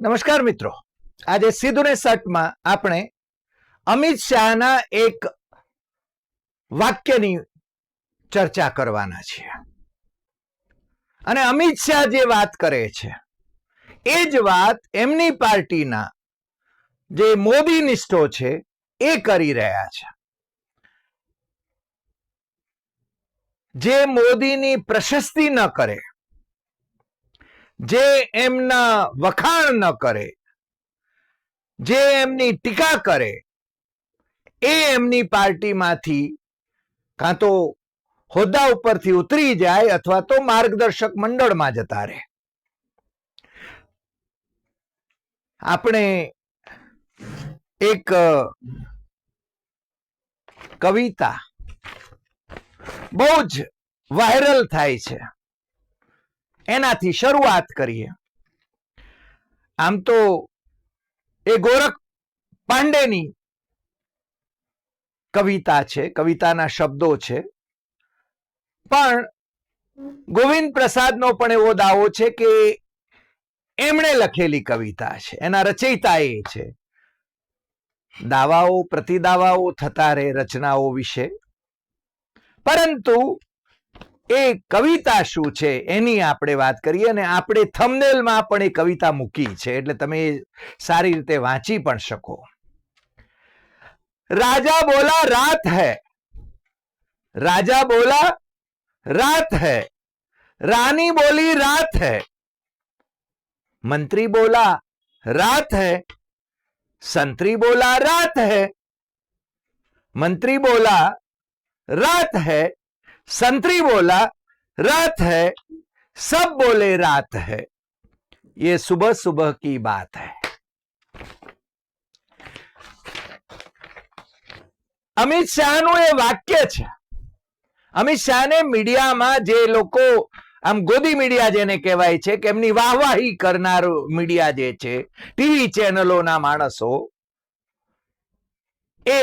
નમસ્કાર મિત્રો. આજે સીધું ને સટમાં આપણે અમિત શાહના એક વાક્યની ચર્ચા કરવાના છીએ. અને અમિત શાહ જે વાત કરે છે, એ જ વાત એમની પાર્ટીના જે મોદી નિષ્ઠો છે, એ કરી રહ્યા છે. જે મોદીની પ્રશસ્તિ ન કરે જે એમના વખાણ ન કરે, જે એમની ટીકા કરે, એ એમની પાર્ટીમાંથી કાં તો હોદ્દા ઉપરથી ઉતરી જાય અથવા તો માર્ગદર્શક મંડળમાં જતા રહે. આપણે એક કવિતા બહુ જ વાયરલ થાય છે. એનાથી શરૂઆત કરીએ. આમ તો એ ગોરખ પાંડેની કવિતા છે, કવિતાના શબ્દો છે. પણ ગોવિંદ પ્રસાદનો પણ એવો દાવો છે કે એમણે લખેલી કવિતા છે, એના રચયિતા એ છે. દાવાઓ, પ્રતિદાવાઓ થતા રહે રચનાઓ વિશે. પરંતુ એ કવિતા શું છે એની આપણે વાત કરીએ અને આપણે થંબનેલમાં પણ એ કવિતા મૂકી છે એટલે તમે એ સારી રીતે વાંચી પણ શકો રાજા બોલા રાત હૈ રાજા બોલા रात है रानी बोली रात है मंत्री बोला रात है संतरी बोला रात है मंत्री बोला रात है संतरी बोला रात है सब बोले रात है ये सुबह सुबह की बात है અમિત શાહનું એ વાક્ય છે અમિત શાહને મીડિયામાં જે લોકો આમ ગોદી મીડિયા જેને કહેવાય છે કે એમની વાહવાહી કરનાર મીડિયા જે છે ટીવી ચેનલોના માણસો એ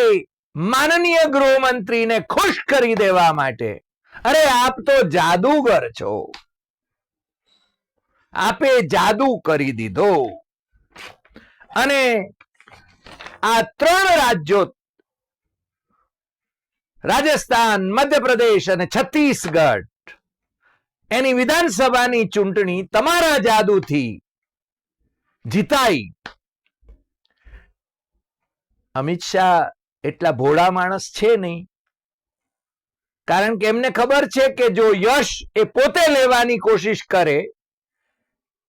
માનનીય ગૃહમંત્રીને ખુશ કરી દેવા માટે અરે આપ તો જાદુગર છો. આપે જાદુ કરી દીધો. અને આ ત્રણ રાજ્યો રાજસ્થાન, મધ્યપ્રદેશ અને છત્તીસગઢ. એની વિધાનસભાની ચૂંટણી તમારા જાદુથી જીતાઈ. અમિત શાહ એટલા ભોળા માણસ છે નહીં. કારણ કે એમને ખબર છે કે જો યશ એ પોતે લેવાની કોશિશ કરે,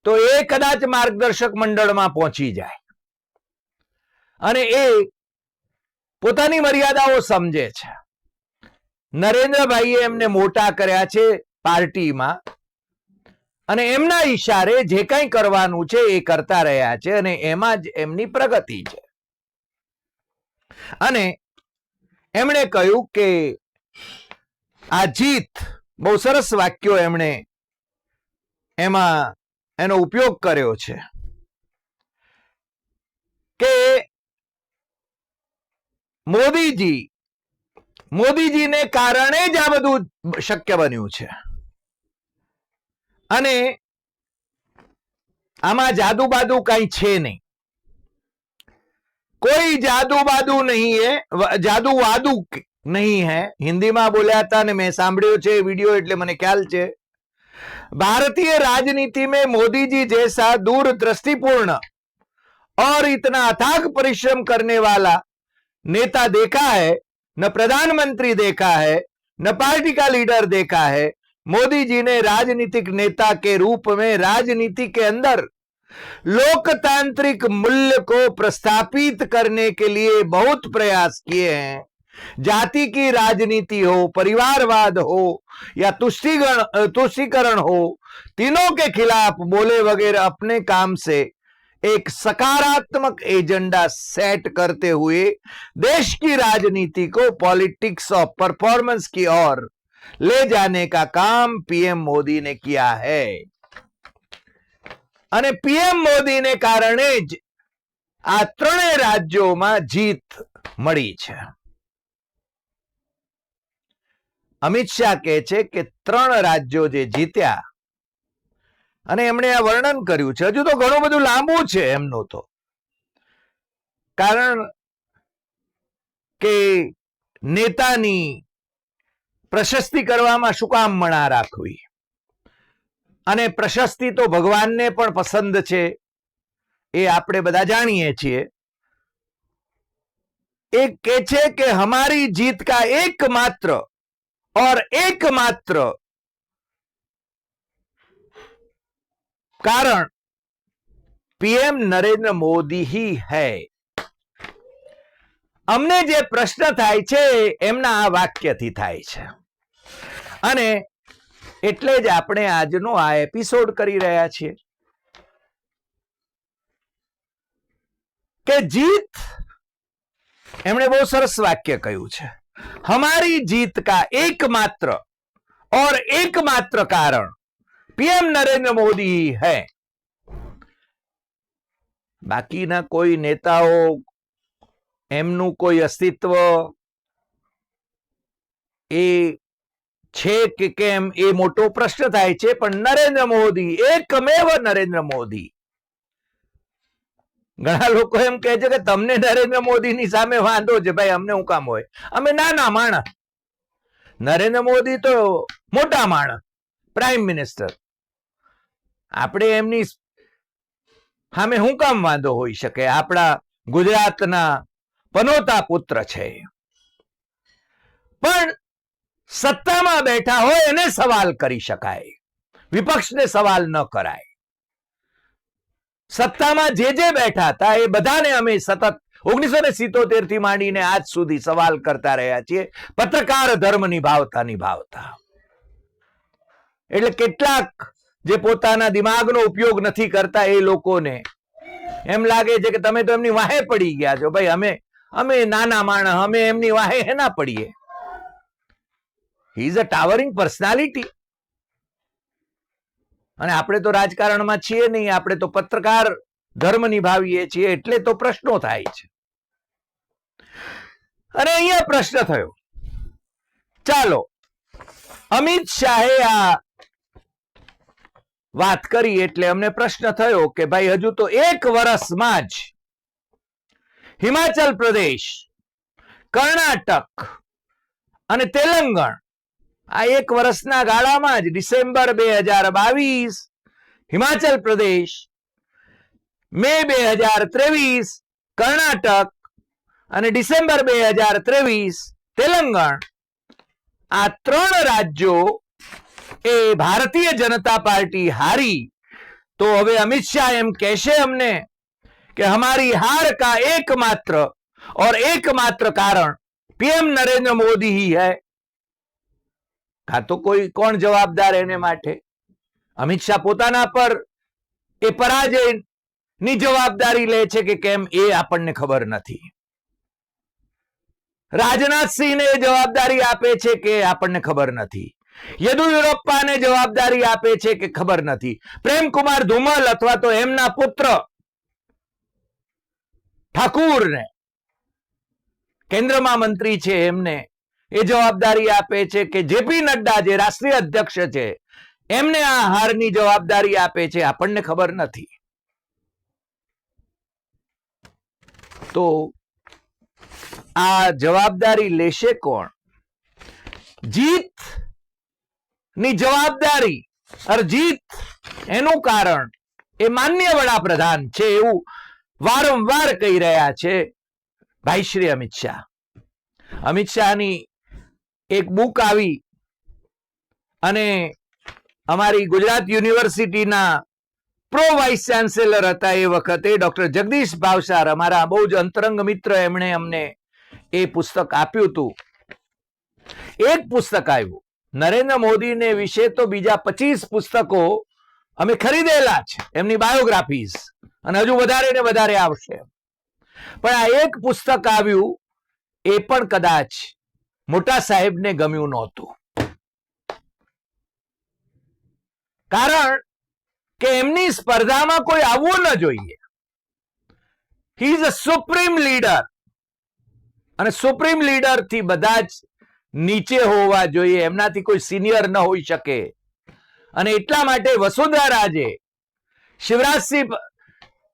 તો એ કદાચ માર્ગદર્શક મંડળમાં પહોંચી જાય. અને એ પોતાની મર્યાદાઓ સમજે છે. નરેન્દ્રભાઈએ એમને મોટા કર્યા છે પાર્ટીમાં, અને એમના ઈશારે જે કંઈ કરવાનું છે એ કરતા રહ્યા છે, અને એમાં જ એમની પ્રગતિ છે. અને એમણે કહ્યું કે આ બહુ સરસ વાક્યો એમણે એમાં એનો ઉપયોગ કર્યો છે કે મોદીજી, મોદીજીને કારણે જ આ બધું શક્ય બન્યું છે. અને આમાં જાદુ બાદુ કઈ છે નહીં. કોઈ જાદુ બાદુ નહીં એ જાદુ વાદુ નહીં હે હિન્દીમાં બોલ્યા હતા ને મેં સાંભળ્યો છે વિડીયો એટલે મને ખ્યાલ છે भारतीय राजनीति में मोदी जी जैसा दूरदृष्टिपूर्ण और इतना अथाग परिश्रम करने वाला नेता देखा है न प्रधानमंत्री देखा है न पार्टी का लीडर देखा है मोदी जी ने राजनीतिक नेता के रूप में राजनीति के अंदर लोकतांत्रिक मूल्य को प्रस्थापित करने के लिए बहुत प्रयास किए हैं जाति की राजनीति हो परिवारवाद हो या तुष्टिगण तुष्टिकरण हो तीनों के खिलाफ बोले वगैरह अपने काम से एक सकारात्मक एजेंडा सेट करते हुए देश की राजनीति को पॉलिटिक्स ऑफ परफॉर्मेंस की ओर ले जाने का काम पीएम मोदी ने किया है અને પીએમ મોદીને કારણે જ આ ત્રણેય રાજ્યોમાં જીત મળી છે અમિત શાહ કહે છે કે ત્રણ રાજ્યો જે જીત્યા, અને એમણે આ વર્ણન કર્યું છે. હજુ તો ઘણું બધું લાંબુ છે એમનું તો. કારણ કે નેતાની પ્રશસ્તિ કરવામાં શું કામ મણા રાખવી અને પ્રશસ્તિ તો ભગવાનને પણ પસંદ છે, એ આપણે બધા જાણીએ છીએ. એ કે છે કે હમારી જીત કા એકમાત્ર और એકમાત્ર કારણ પીએમ નરેન્દ્ર મોદી હી હૈ અમને જે પ્રશ્ન થાય છે, એમના આ વાક્યથી થાય છે. અને એટલે જ આપણે આજનો આ એપિસોડ કરી રહ્યા છીએ. કે જીત, એમણે બહુ સરસ વાક્ય કહ્યું છે. हमारी जीत का एकमात्र और एकमात्र कारण पीएम नरेंद्र मोदी ही है બાકીના કોઈ નેતાઓ એમનું કોઈ અસ્તિત્વ એ છે કે કેમ એ મોટો પ્રશ્ન થાય છે પણ નરેન્દ્ર મોદી એકમેવ નરેન્દ્ર મોદી ઘણા લોકો એમ કહે છે કે તમને નરેન્દ્ર મોદીની સામે વાંધો છે, ભાઈ, અમને હું કામ હોય? અમે નાના માણસ. નરેન્દ્ર મોદી તો મોટા માણસ પ્રાઇમ મિનિસ્ટર આપણે એમની સામે હું કામ વાંધો હોઈ શકે? આપણા ગુજરાતના પનોતા પુત્ર છે. પણ સત્તામાં બેઠા હોય એને સવાલ કરી શકાય. વિપક્ષને સવાલ ન કરાય. સત્તામાં જે જે બેઠા હતા એ બધાને અમે સતત ઓગણીસો ને સિત્તોતેરથી માંડીને આજ સુધી સવાલ કરતા રહ્યા છીએ. પત્રકાર ધર્મ નિભાવતા નિભાવતા. એટલે કેટલાક જે પોતાના દિમાગનો ઉપયોગ નથી કરતા એ લોકોને એમ લાગે છે કે તમે તો એમની વાહે પડી ગયા છો. ભાઈ, અમે અમે નાના માણસ, અમે એમની વાહે હેના પડીએ? હી અ ટાવરિંગ પર્સનાલિટી અને આપણે તો રાજકારણમાં છીએ નહીં, આપણે તો પત્રકાર ધર્મ નિભાવીએ છીએ એટલે તો પ્રશ્નો થાય છે. અને અહીંયા પ્રશ્ન થયો. ચાલો, અમિત શાહે આ વાત કરી એટલે અમને પ્રશ્ન થયો કે ભાઈ હજુ તો એક વર્ષમાં જ હિમાચલ પ્રદેશ, કર્ણાટક અને તેલંગણ આ એક વર્ષના ગાળામાં જ ડિસેમ્બર બે હજાર બાવીસ હિમાચલ પ્રદેશ મે બે હજાર ત્રેવીસ કર્ણાટક અને ડિસેમ્બર બે હજાર ત્રેવીસ તેલંગણ આ ત્રણ રાજ્યો એ ભારતીય જનતા પાર્ટી હારી તો હવે અમિત શાહ એમ કહેશે અમને કે हमारी हार का एकमात्र और एकमात्र कारण पीएम नरेंद्र मोदी ही है કાં તો કોઈ કોણ જવાબદાર એને માટે? અમિત શાહ પોતાના પર એ પરાજયની જવાબદારી લે છે કે કેમ એ આપણને ખબર નથી. રાજનાથસિંહને જવાબદારી આપે છે કે આપણને ખબર નથી. યેદુયુરપ્પાને જવાબદારી આપે છે કે ખબર નથી. પ્રેમકુમાર ધુમલ અથવા તો એમના પુત્ર ઠાકુરને કેન્દ્રમાં મંત્રી છે એમને એ જવાબદારી આપે છે કે જેપી નડ્ડા જે રાષ્ટ્રીય અધ્યક્ષ છે, એમને આ હારની જવાબદારી આપે છે, આપણને ખબર નથી. તો આ જવાબદારી લેશે કોણ? જીતની જવાબદારી અરજીત એનું કારણ એ માન્ય વડાપ્રધાન છે એવું વારંવાર કહી રહ્યા છે ભાઈ શ્રી અમિત શાહ. અમિત શાહની એક બુક આવી અને અમારી ગુજરાત યુનિવર્સિટીના પ્રો વાઇસ ચાન્સેલર હતા એ વખતે ડોક્ટર જગદીશ ભાવસાર, અમારા બહુ જ અંતરંગ મિત્ર એમણે અમને એ પુસ્તક આપ્યું હતું. એક પુસ્તક આવ્યું. નરેન્દ્ર મોદીને વિશે તો બીજા પચીસ પુસ્તકો અમે ખરીદેલા છે એમની બાયોગ્રાફીઝ અને હજુ વધારે ને વધારે આવશે. પણ આ એક પુસ્તક આવ્યું, એ પણ કદાચ મોટા સાહેબને ગમ્યું નહોતું. કારણ કે એમની સ્પર્ધામાં કોઈ આવવું ન જોઈએ. He is a supreme leader અને સુપ્રીમ લીડરથી બધા જ નીચે હોવા જોઈએ. એમનાથી કોઈ સિનિયર ન હોઈ શકે. અને એટલા માટે વસુંધરા રાજે શિવરાજસિંહ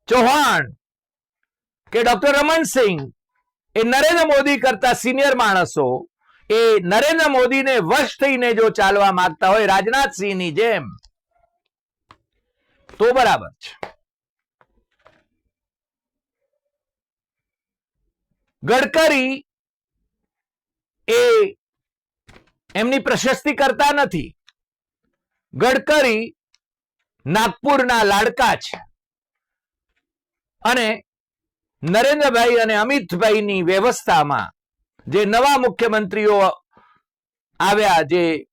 ચૌહાણ કે ડોક્ટર રમણસિંહ એ નરેન્દ્ર મોદી કરતા સિનિયર માણસો એ નરેન્દ્ર મોદીને વશ થઈને જો ચાલવા માંગતા હોય, રાજનાથસિંહની જેમ. તો બરાબર છે. ગડકરી એ એમની પ્રશસ્તિ કરતા નથી. ગડકરી નાગપુરના લાડકા છે. અને નરેન્દ્રભાઈ અને અમિતભાઈની વ્યવસ્થામાં જે નવા મુખ્યમંત્રીઓ આવ્યા, જે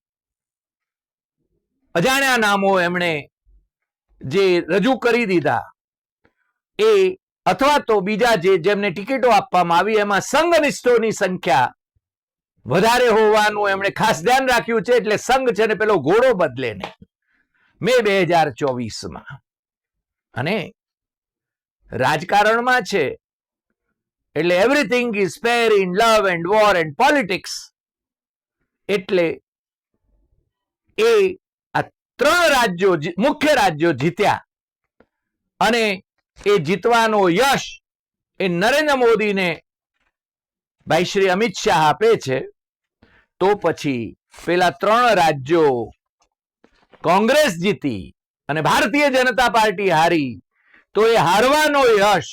અજાણ્યા નામો એમણે જે રજૂ કરી દીધા, એ અથવા તો બીજા જે જેમને ટિકિટો આપવામાં આવી, એમાં સંઘનિષ્ઠોની સંખ્યા વધારે હોવાનું એમણે ખાસ ધ્યાન રાખ્યું છે, એટલે સંઘ છે ને પેલો ઘોડો બદલે ને. મે બે હજાર ચોવીસમાં. અને રાજકારણમાં છે એટલે everything is fair in love and war and politics એટલે એ આ ત્રણ રાજ્યો મુખ્ય રાજ્યો જીત્યા. અને એ જીતવાનો યશ એ નરેન્દ્ર મોદીને ભાઈ શ્રી અમિત શાહ આપે છે. તો પછી પેલા ત્રણ રાજ્યો કોંગ્રેસ જીતી અને ભારતીય જનતા પાર્ટી હારી. તો એ હારવાનો યશ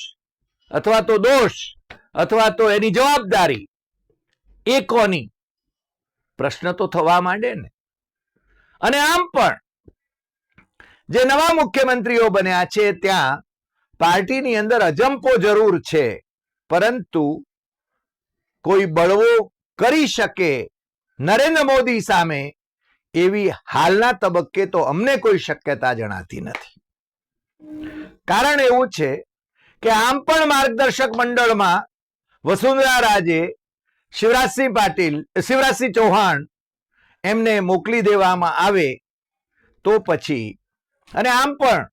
અથવા તો દોષ અથવા તો એની જવાબદારી એ કોની? પ્રશ્ન તો થવા માંડે ને. અને આમ પણ, જે નવા મુખ્યમંત્રીઓ બન્યા છે, ત્યાં પાર્ટીની અંદર અજંપો જરૂર છે, પરંતુ કોઈ બળવો કરી શકે નરેન્દ્ર મોદી સામે એવી હાલના તબક્કે તો અમને કોઈ શક્યતા જણાતી નથી. કારણ એવું છે કે આમ પણ માર્ગદર્શક મંડળમાં વસુંધરા રાજે શિવરાજસિંહ પાટીલ, શિવરાજસિંહ ચૌહાણ એમને મોકલી દેવામાં આવે તો પછી, અને આમ પણ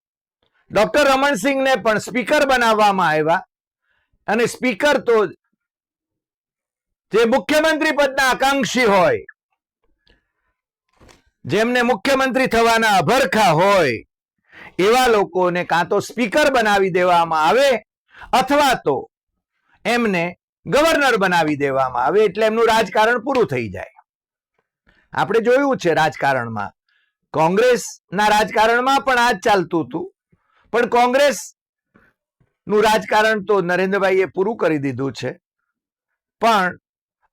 ડોક્ટર રમણસિંહને પણ સ્પીકર બનાવવામાં આવ્યા, અને સ્પીકર તો જે મુખ્યમંત્રી પદના આકાંક્ષી હોય, જેમને મુખ્યમંત્રી થવાના અભરખા હોય, એવા લોકોને કાં તો સ્પીકર બનાવી દેવામાં આવે, અથવા તો એમને ગવર્નર બનાવી દેવામાં આવે એટલે એમનું રાજકારણ પૂરું થઈ જાય આપણે જોયું છે રાજકારણમાં કોંગ્રેસના રાજકારણમાં પણ આ જ ચાલતું હતું પણ કોંગ્રેસ નું રાજકારણ તો નરેન્દ્રભાઈએ પૂરું કરી દીધું છે પણ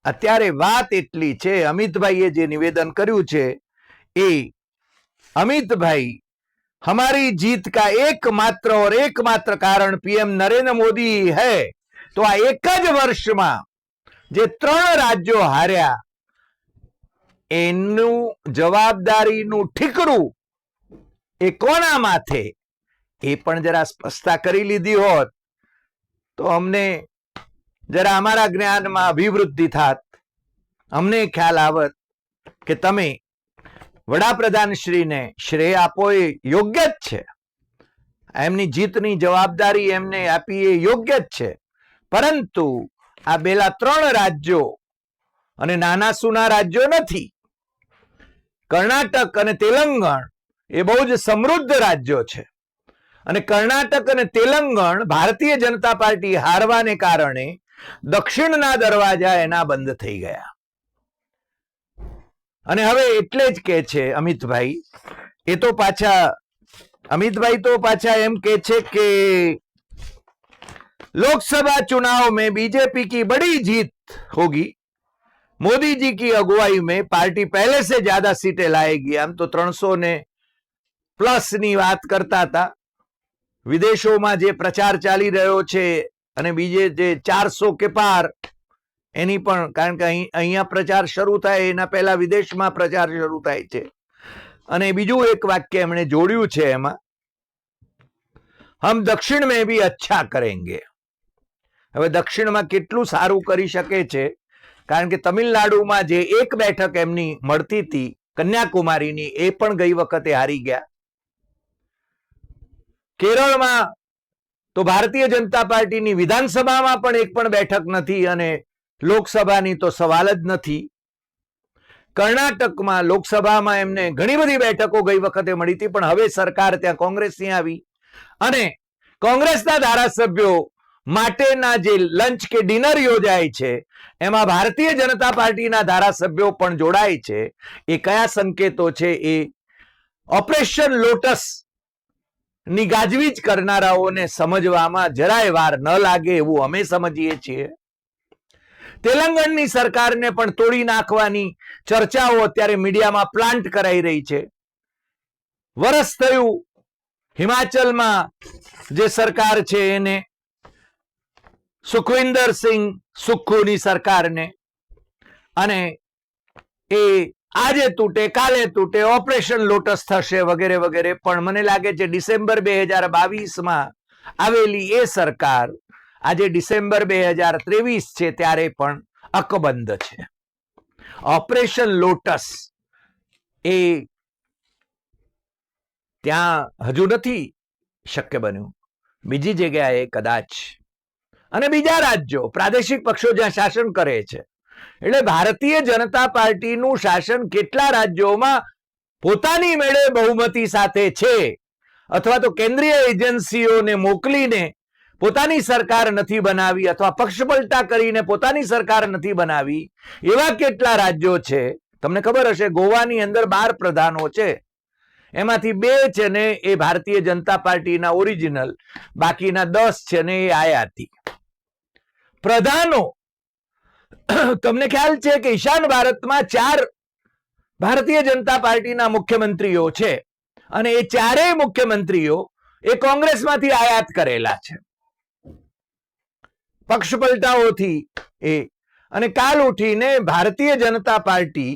અત્યારે વાત એટલી છે અમિતભાઈએ જે નિવેદન કર્યું છે એ અમિતભાઈ हमारी जीत का एकमात्र और एकमात्र कारण पीएम नरेंद्र मोदी है તો આ એક જ વર્ષમાં જે ત્રણ રાજ્યો હાર્યા, એનું જવાબદારીનું ઠીકરું એ કોના માથે? એ પણ જરા સ્પષ્ટતા કરી લીધી હોત તો અમને જરા અમારા જ્ઞાનમાં અભિવૃદ્ધિ થાત. અમને ખ્યાલ આવત કે તમે વડાપ્રધાન શ્રીને શ્રેય આપો એ યોગ્ય જ છે. એમની જીતની જવાબદારી એમને આપી એ યોગ્ય જ છે. પરંતુ આ બેલા ત્રણ રાજ્યો અને નાના સુના રાજ્યો નથી. કર્ણાટક અને તેલંગણ એ બહુ જ સમૃદ્ધ રાજ્યો છે. અને કર્ણાટક અને તેલંગણ ભારતીય જનતા પાર્ટી હારવાને કારણે દક્ષિણના દરવાજા એના બંધ થઈ ગયા. અને હવે એટલે જ કે છે અમિતભાઈ, એ તો પાછા, અમિતભાઈ તો પાછા એમ કે છે કે लोकसभा चुनाव में बीजेपी की बड़ी जीत होगी मोदी जी की अगुवाई में पार्टी पहले से ज्यादा सीटें लाएगी આમ તો ત્રણસો ને પ્લસ ની વાત કરતા હતા વિદેશોમાં જે પ્રચાર ચાલી રહ્યો છે અને બીજે જે ચારસો કે પાર એની પણ કારણ કે અહીં અહીંયા પ્રચાર શરૂ થાય એના પહેલા વિદેશમાં પ્રચાર શરૂ થાય છે અને બીજું એક વાક્ય એમણે જોડ્યું છે એમાં હમ દક્ષિણ में भी अच्छा करेंगे હવે દક્ષિણમાં કેટલું સારું કરી શકે છે? કારણ કે તમિલનાડુમાં જે એક બેઠક એમની મળતી હતી, કન્યાકુમારીની, એ પણ ગઈ વખતે હારી ગયા. કેરળમાં તો ભારતીય જનતા પાર્ટીની વિધાનસભામાં પણ એક પણ બેઠક નથી અને લોકસભાની તો સવાલ જ નથી. કર્ણાટકમાં લોકસભામાં એમને ઘણી બધી બેઠકો ગઈ વખતે મળી હતી, પણ હવે સરકાર ત્યાં કોંગ્રેસની આવી. અને કોંગ્રેસના ધારાસભ્યો માટેના જે લંચ કે ડિનર યોજાય છે, એમાં ભારતીય જનતા પાર્ટીના ધારાસભ્યો પણ જોડાય છે. એ કયા સંકેતો છે? એ ઓપરેશન લોટસની ગાજવીજ કરનારાઓને સમજવામાં જરાય વાર ન લાગે એવું અમે સમજીએ છીએ. તેલંગણની સરકારને પણ તોડી નાખવાની ચર્ચાઓ અત્યારે મીડિયામાં પ્લાન્ટ કરાઈ રહી છે. વરસ થયું, હિમાચલમાં જે સરકાર છે એને સુખવિંદર સિંહ સુખુની સરકારને. અને એ આજે તૂટે, કાલે તૂટે, ઓપરેશન લોટસ થશે વગેરે વગેરે. પણ મને લાગે છે ડિસેમ્બર બે હજાર બાવીસમાં આવેલી એ સરકાર આજે ડિસેમ્બર બે હજાર ત્રેવીસ છે ત્યારે પણ અકબંધ છે. ઓપરેશન લોટસ એ ત્યાં હજુ નથી શક્ય બન્યું. બીજી જગ્યાએ કદાચ અને બીજા રાજ્યો, પ્રાદેશિક પક્ષો જ્યાં શાસન કરે છે. એટલે ભારતીય જનતા પાર્ટીનું શાસન કેટલા રાજ્યોમાં પોતાની મેળે બહુમતી સાથે છે? અથવા તો કેન્દ્રીય એજન્સીઓને મોકલીને પોતાની સરકાર નથી બનાવી અથવા પક્ષપલટા કરીને પોતાની સરકાર નથી બનાવી, એવા કેટલા રાજ્યો છે? તમને ખબર હશે, ગોવાની અંદર બાર પ્રધાનો છે. એમાંથી બે છે ને એ ભારતીય જનતા પાર્ટીના ઓરિજિનલ, બાકીના દસ છે ને એ આયાતી. પ્રધાનો. તમને ખ્યાલ છે કે ઈશાન ભારતમાં ચાર ભારતીય જનતા પાર્ટીના મુખ્યમંત્રીઓ છે અને એ ચારેય મુખ્યમંત્રીઓ એ કોંગ્રેસમાંથી આયાત કરેલા છે. પક્ષપલટાઓથી એ અને કાલ ઉઠીને ભારતીય જનતા પાર્ટી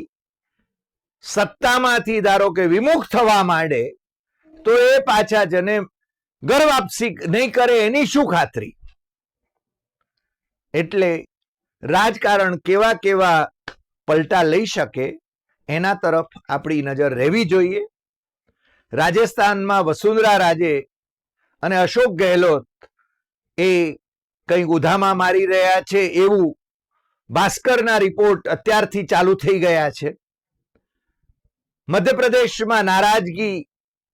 સત્તામાંથી ધારો કે વિમુખ થવા માંડે તો એ પાછા જને ઘર વાપસી નહીં કરે એની શું ખાતરી? એટલે રાજકારણ કેવા કેવા પલટા લઈ શકે, એના તરફ આપણી નજર રહેવી જોઈએ. રાજસ્થાનમાં વસુંધરા રાજે અને અશોક ગેહલોત એ કંઈક ઉધામાં મારી રહ્યા છે એવું ભાસ્કરના રિપોર્ટ અત્યારથી ચાલુ થઈ ગયા છે. મધ્યપ્રદેશમાં નારાજગી,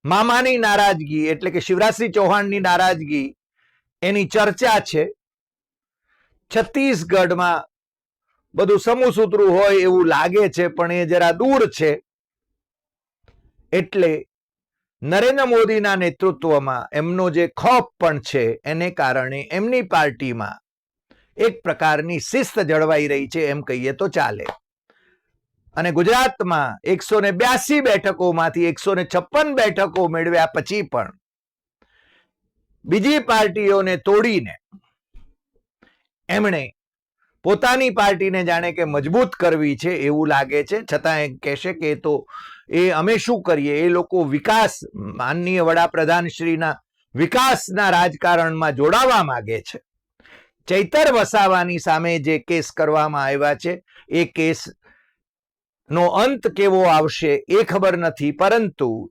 મામાની નારાજગી એટલે કે શિવરાજસિંહ ચૌહાણની નારાજગી એની ચર્ચા છે. છત્તીસગઢમાં બધું સમુસૂતરું હોય એવું લાગે છે, પણ એ જરા દૂર છે. એટલે નરેન્દ્ર મોદીના નેતૃત્વમાં એમનો જે ખોફ પણ છે, એને કારણે એમની પાર્ટીમાં એક પ્રકારની શિસ્ત જળવાઈ રહી છે, એમ કહીએ તો ચાલે. અને ગુજરાતમાં એકસો ને બ્યાસી બેઠકોમાંથી એકસો ને છપ્પન બેઠકો મેળવ્યા પછી પણ બીજી પાર્ટીઓને તોડીને એમણે પોતાની પાર્ટીને જાણે કે મજબૂત કરવી છે એવું લાગે છે. છતાં એ કહેશે કે તો, એ અમે શું કરીએ? એ લોકો વિકાસ, માનનીય વડાપ્રધાન વિકાસના રાજકારણમાં જોડાવા માગે છે. ચૈતર વસાવાની સામે જે કેસ કરવામાં આવ્યા છે, એ કેસ નો અંત કેવો આવશે એ ખબર નથી. પરંતુ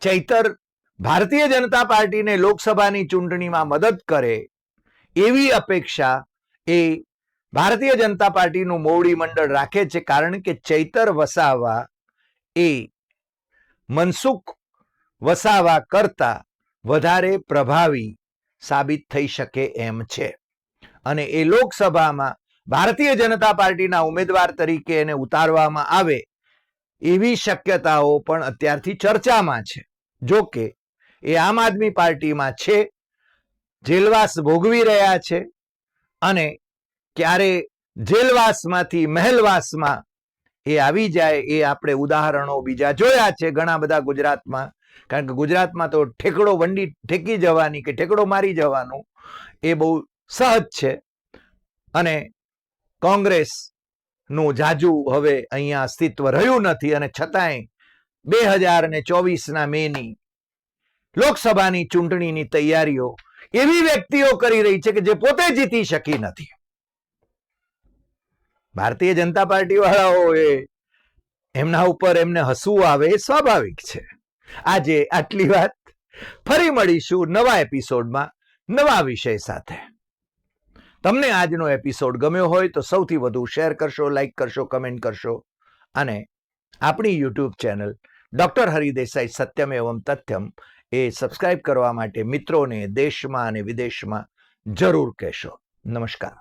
ચૈતર ભારતીય જનતા પાર્ટીને લોકસભાની ચૂંટણીમાં મદદ કરે એવી અપેક્ષા એ ભારતીય જનતા પાર્ટીનું મોવડી મંડળ રાખે છે કારણ કે ચૈતર વસાવા એ મનસુખ વસાવા કરતા વધારે પ્રભાવી સાબિત થઈ શકે એમ છે. અને એ લોકસભામાં ભારતીય જનતા પાર્ટીના ઉમેદવાર તરીકે એને ઉતારવામાં આવે એવી શક્યતાઓ પણ અત્યારથી ચર્ચામાં છે. જો કે એ આમ આદમી પાર્ટીમાં છે, જેલવાસ ભોગવી રહ્યા છે અને ક્યારે જેલવાસમાંથી મહેલવાસમાં એ આવી જાય એ આપણે ઉદાહરણો બીજા જોયા છે ઘણા બધા ગુજરાતમાં. કારણ કે ગુજરાતમાં તો ઠેકડો વંડી ઠેકી જવાની કે ઠેકડો મારી જવાનું એ બહુ સહજ છે. અને કોંગ્રેસનું જાજુ હવે અહીંયા અસ્તિત્વ રહ્યું નથી અને છતાંય બે હજાર ને ચોવીસના મેની લોકસભાની ચૂંટણીની તૈયારીઓ એવી વ્યક્તિઓ કરી રહી છે કે જે પોતે જીતી શકી નથી. ભારતીય જનતા પાર્ટી વાળાઓએ એમના ઉપર એમને હસવું આવે એ સ્વાભાવિક છે. આજે આટલી વાત. ફરી મળીશું નવા એપિસોડમાં નવા વિષય સાથે. તમને આજનો એપિસોડ ગમ્યો હોય તો સૌથી વધુ શેર કરશો, લાઈક કરશો, કમેન્ટ કરશો અને આપણી યુટ્યુબ ચેનલ ડોક્ટર હરિદેસાઈ સત્યમ એવમ તથ્યમ એ સબસ્ક્રાઇબ કરવા માટે મિત્રોને દેશમાં અને વિદેશમાં જરૂર કહેશો. નમસ્કાર.